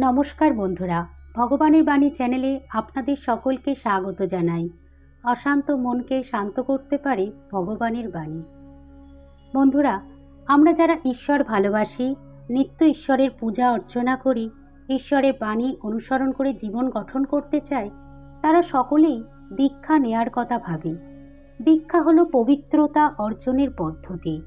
নমস্কার বন্ধুরা, ভগবানের বাণী চ্যানেলে আপনাদের সকলকে স্বাগত জানাই। অশান্ত মনকে শান্ত করতে পারে ভগবানের বাণী। বন্ধুরা, আমরা যারা ঈশ্বর ভালোবাসি, নিত্য ঈশ্বরের পূজা অর্চনা করি, ঈশ্বরের বাণী অনুসরণ করে জীবন গঠন করতে চাই, তারা সকলেই দীক্ষা নেয়ার কথা ভাবি। দীক্ষা হলো পবিত্রতা অর্জনের পদ্ধতি।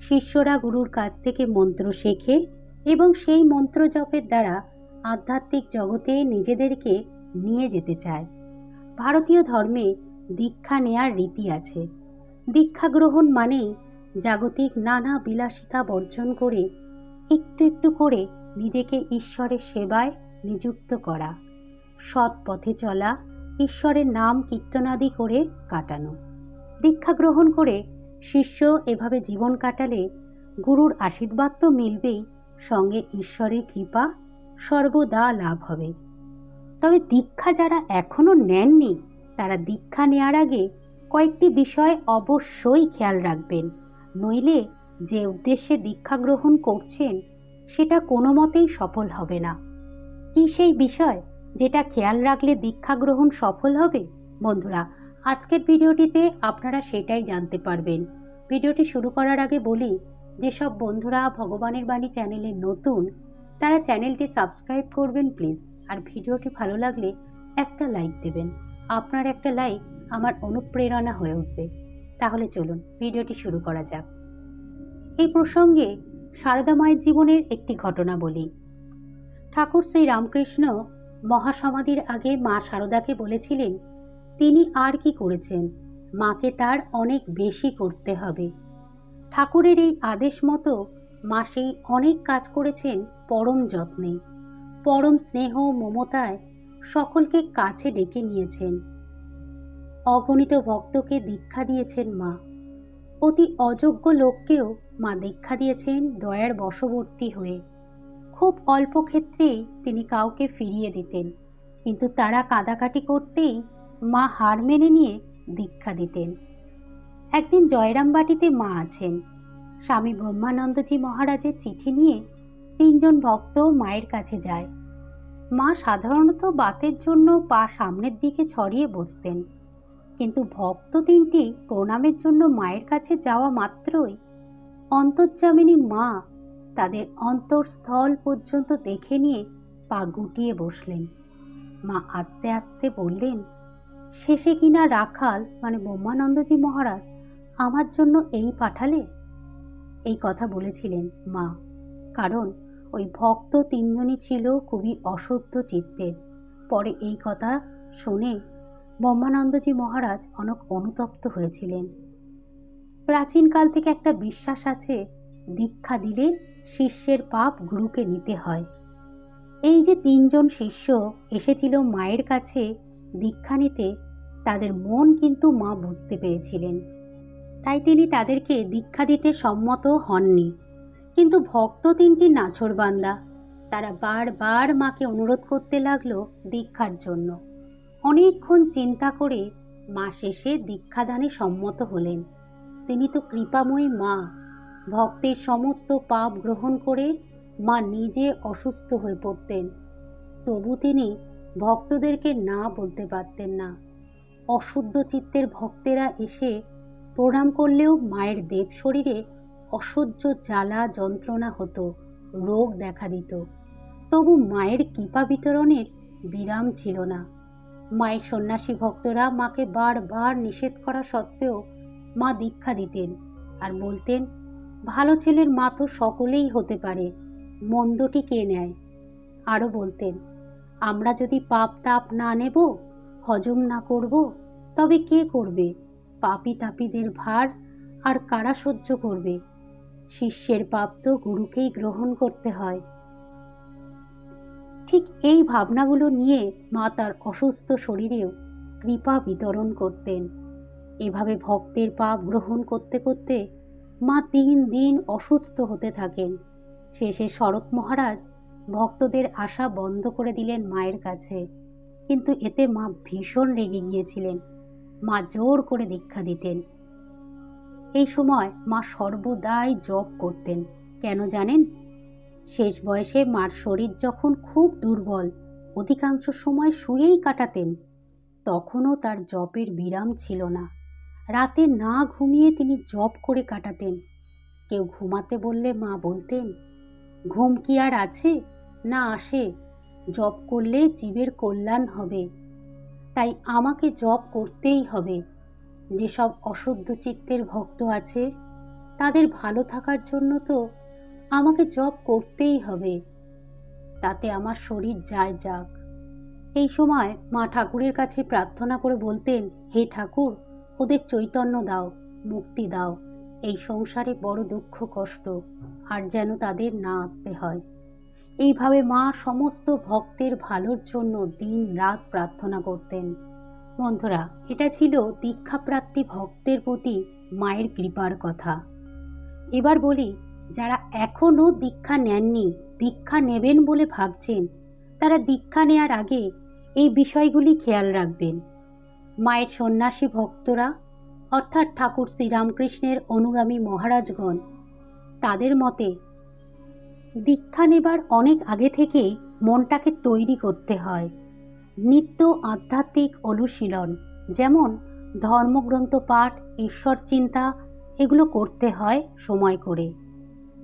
শিষ্যরা গুরুর কাছ থেকে মন্ত্র শেখে এবং সেই মন্ত্র জপের দ্বারা আধ্যাত্মিক জগতে নিজেদেরকে নিয়ে যেতে চায়। ভারতীয় ধর্মে দীক্ষা নেয়ার রীতি আছে। দীক্ষা গ্রহণ মানেই জাগতিক নানা বিলাসিতা বর্জন করে একটু একটু করে নিজেকে ঈশ্বরের সেবায় নিযুক্ত করা, সৎ পথে চলা, ঈশ্বরের নাম কীর্তনাদি করে কাটানো। দীক্ষা গ্রহণ করে শিষ্য এভাবে জীবন কাটালে গুরুর আশীর্বাদ তো মিলবেই সঙ্গে ঈশ্বরের কৃপা সর্বদা লাভ হবে। তবে দীক্ষা যারা এখনও নেননি, তারা দীক্ষা নেওয়ার আগে কয়েকটি বিষয় অবশ্যই খেয়াল রাখবেন। নইলে যে উদ্দেশ্যে দীক্ষা গ্রহণ করছেন, সেটা কোনো মতেই সফল হবে না। কি সেই বিষয় যেটা খেয়াল রাখলে দীক্ষা গ্রহণ সফল হবে? বন্ধুরা, আজকের ভিডিওটিতে আপনারা সেটাই জানতে পারবেন। ভিডিওটি শুরু করার আগে বলি, যেসব বন্ধুরা ভগবানের বাণী চ্যানেলে নতুন তারা চ্যানেলটি সাবস্ক্রাইব করবেন প্লিজ। আর ভিডিওটি ভালো লাগলে একটা লাইক দেবেন। আপনার একটা লাইক আমার অনুপ্রেরণা হয়ে উঠবে। তাহলে চলুন ভিডিওটি শুরু করা যাক। এই প্রসঙ্গে সারদা মায়ের জীবনের একটি ঘটনা বলি। ঠাকুর শ্রী রামকৃষ্ণ মহাসমাধির আগে মা সারদাকে বলেছিলেন, তিনি আর কি করেছেন? মাকে তার অনেক বেশি করতে হবে। ঠাকুরের এই আদেশ মতো মা সেই অনেক কাজ করেছেন পরম যত্নে। পরম স্নেহ মমতায় সকলকে কাছে ডেকে নিয়েছেন। অগণিত ভক্তকে দীক্ষা দিয়েছেন মা। অতি অযোগ্য লোককেও মা দীক্ষা দিয়েছেন দয়ার বশবর্তী হয়ে। খুব অল্প ক্ষেত্রেই তিনি কাউকে ফিরিয়ে দিতেন, কিন্তু তারা কাদাকাটি করতেই মা হার মেনে নিয়ে দীক্ষা দিতেন। একদিন জয়রামবাটিতে মা আছেন। স্বামী ব্রহ্মানন্দজি মহারাজের চিঠি নিয়ে তিনজন ভক্ত মায়ের কাছে যায়। মা সাধারণত বাতের জন্য পা সামনের দিকে ছড়িয়ে বসতেন। কিন্তু ভক্ত তিনটি প্রণামের জন্য মায়ের কাছে যাওয়া মাত্রই অন্তর্যামিনী মা তাদের অন্তরস্থল পর্যন্ত দেখে নিয়ে পা গুটিয়ে বসলেন। মা আস্তে আস্তে বললেন, শেষে কিনা রাখাল মানে ব্রহ্মানন্দজি মহারাজ, আমার জন্য এই পাঠালে? এই কথা বলেছিলেন মা। কারণ ওই ভক্ত তিনজনই ছিল খুবই অশুদ্ধ চিত্তের। পরে এই কথা শুনে ব্রহ্মানন্দজি মহারাজ অনেক অনুতপ্ত হয়েছিলেন। প্রাচীনকাল থেকে একটা বিশ্বাস আছে, দীক্ষা দিলে শিষ্যের পাপ গুরুকে নিতে হয়। এই যে তিনজন শিষ্য এসেছিল মায়ের কাছে দীক্ষা নিতে, তাদের মন কিন্তু মা বুঝতে পেরেছিলেন। তাই তিনি তাদেরকে দীক্ষা দিতে সম্মত হননি। কিন্তু ভক্ত তিনটি নাছরবান্দা তারা বারবার মাকে অনুরোধ করতে লাগল দীক্ষার জন্য। অনেকক্ষণ চিন্তা করে মা শেষে দীক্ষাদানে সম্মত হলেন। তিনি তো কৃপাময়ী মা। ভক্তের সমস্ত পাপ গ্রহণ করে মা নিজে অসুস্থ হয়ে পড়তেন। তবু তিনি ভক্তদেরকে না বলতে পারতেন না। অশুদ্ধ চিত্তের ভক্তেরা এসে প্রণাম করলেও মায়ের দেব শরীরে অসহ্য জ্বালা যন্ত্রণা হতো, রোগ দেখা দিত। তবু মায়ের কৃপা বিতরণের বিরাম ছিল না। মায়ের সন্ন্যাসী ভক্তরা মাকে বারবার নিষেধ করা সত্ত্বেও মা দীক্ষা দিতেন আর বলতেন, ভালো ছেলের মা তো সকলেই হতে পারে, মন্দটি কে নেয়? আরও বলতেন, আমরা যদি পাপ তাপ না নেব, হজম না করব, তবে কে করবে? পাপি তাপিদের ভার আর কারা সহ্য করবে? শিষ্যের পাপ তো গুরুকেই গ্রহণ করতে হয়। ঠিক এই ভাবনাগুলো নিয়ে মা তার অসুস্থ শরীরেও কৃপা বিতরণ করতেন। এভাবে ভক্তের পাপ গ্রহণ করতে করতে মা দিন দিন অসুস্থ হতে থাকেন। শেষে শরৎ মহারাজ ভক্তদের আশা বন্ধ করে দিলেন মায়ের কাছে। কিন্তু এতে মা ভীষণ রেগে গিয়েছিলেন। মা জোর করে দীক্ষা দিতেন। এই সময় মা সর্বদাই জপ করতেন। কেন জানেন? শেষ বয়সে মার শরীর যখন খুব দুর্বল, অধিকাংশ সময় শুয়েই কাটাতেন। তখনও তার জপের বিরাম ছিল না। রাতে না ঘুমিয়ে তিনি জপ করে কাটাতেন। কেউ ঘুমাতে বললে মা বলতেন, ঘুম কি আর আছে? না আসে। জপ করলে জীবের কল্যাণ হবে। তাই আমাকে জপ করতেই হবে। যেসব অশুদ্ধ চিত্তের ভক্ত আছে, তাদের ভালো থাকার জন্য তো আমাকে জপ করতেই হবে। তাতে আমার শরীর যায় যাক। এই সময় মা ঠাকুরের কাছে প্রার্থনা করে বলতেন, হে ঠাকুর, ওদের চৈতন্য দাও, মুক্তি দাও। এই সংসারে বড় দুঃখ, কষ্ট, আর যেন তাদের না আসতে হয়। এইভাবে মা সমস্ত ভক্তের ভালোর জন্য দিন রাত প্রার্থনা করতেন। বন্ধুরা, এটা ছিল দীক্ষাপ্রাপ্তি ভক্তের প্রতি মায়ের কৃপার কথা। এবার বলি, যারা এখনও দীক্ষা নেননি, দীক্ষা নেবেন বলে ভাবছেন, তারা দীক্ষা নেয়ার আগে এই বিষয়গুলি খেয়াল রাখবেন। মায়ের সন্ন্যাসী ভক্তরা, অর্থাৎ ঠাকুর শ্রীরামকৃষ্ণের অনুগামী মহারাজগণ, তাদের মতে দীক্ষা নেবার অনেক আগে থেকেই মনটাকে তৈরি করতে হয়। নিত্য আধ্যাত্মিক অনুশীলন, যেমন ধর্মগ্রন্থ পাঠ, ঈশ্বর চিন্তা, এগুলো করতে হয় সময় করে।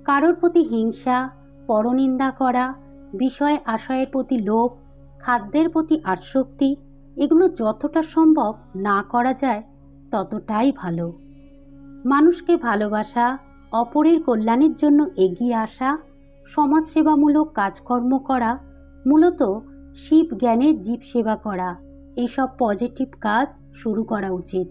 কারোর প্রতি হিংসা, পরনিন্দা করা, বিষয় আশয়ের প্রতি লোভ, খাদ্যের প্রতি আসক্তি, এগুলো যতটা সম্ভব না করা যায় ততটাই ভালো। মানুষকে ভালোবাসা, অপরের কল্যাণের জন্য এগিয়ে আসা, সমাজসেবামূলক কাজকর্ম করা, মূলত শিব জ্ঞানে জীব সেবা করা, এইসব পজিটিভ কাজ শুরু করা উচিত।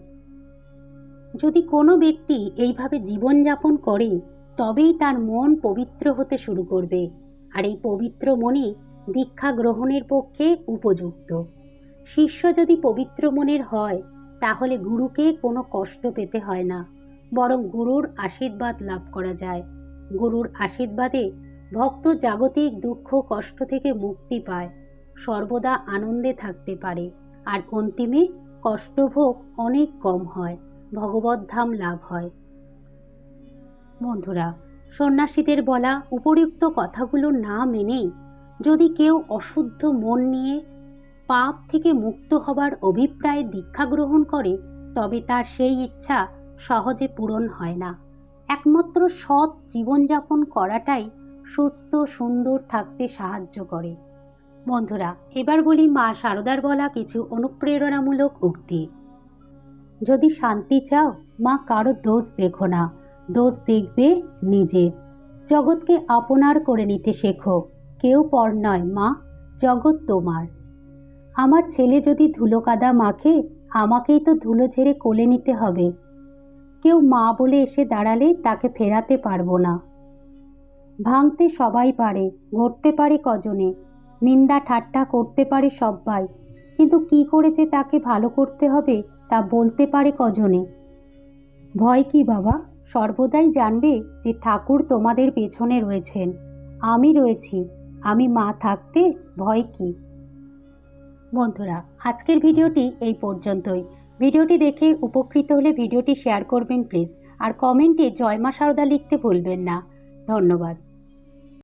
যদি কোনো ব্যক্তি এইভাবে জীবনযাপন করে, তবেই তার মন পবিত্র হতে শুরু করবে, আর এই পবিত্র মনই দীক্ষা গ্রহণের পক্ষে উপযুক্ত। শিষ্য যদি পবিত্র মনের হয়, তাহলে গুরুকে কোনো কষ্ট পেতে হয় না, বরং গুরুর আশীর্বাদ লাভ করা যায়। গুরুর আশীর্বাদে ভক্ত জাগতিক দুঃখ কষ্ট থেকে মুক্তি পায়। সর্বদা আনন্দে থাকতে পারে। আর অন্তিমে কষ্টভোগ অনেক কম হয় ভগবদ্ধাম লাভ হয়। বন্ধুরা, সন্ন্যাসীদের বলা উপযুক্ত কথাগুলো না মেনেই যদি কেউ অশুদ্ধ মন নিয়ে পাপ থেকে মুক্ত হবার অভিপ্রায়ে দীক্ষা গ্রহণ করে, তবে তার সেই ইচ্ছা সহজে পূরণ হয় না। একমাত্র সৎ জীবনযাপন করাটাই সুস্থ সুন্দর থাকতে সাহায্য করে। বন্ধুরা, এবার বলি মা শারদার বলা কিছু অনুপ্রেরণামূলক উক্তি। যদি শান্তি চাও, মা কারও দোষ দেখো না। দোষ দেখবে নিজের জগৎকে আপনার করে নিতে শেখো। কেউ পর নয়, মা, জগৎ তোমার। আমার ছেলে যদি ধুলো কাদা মাখে, আমাকেই তো ধুলো ছেড়ে কোলে নিতে হবে। কেউ মা বলে এসে দাঁড়ালে তাকে ফেরাতে পারব না। ভাঙতে সবাই পারে, গড়তে পারে কজনে। নিন্দা ঠাট্টা করতে পারে সব্বাই কিন্তু কি করেছে তাকে ভালো করতে হবে তা বলতে পারে কজনে? ভয় কি বাবা? সর্বদাই জানবে যে ঠাকুর তোমাদের পেছনে রয়েছেন। আমি রয়েছি। আমি মা থাকতে ভয় কি? বন্ধুরা, আজকের ভিডিওটি এই পর্যন্তই। ভিডিওটি দেখে উপকৃত হলে ভিডিওটি শেয়ার করবেন প্লিজ। আর কমেন্টে জয় মা সারদা লিখতে ভুলবেন না। ধন্যবাদ।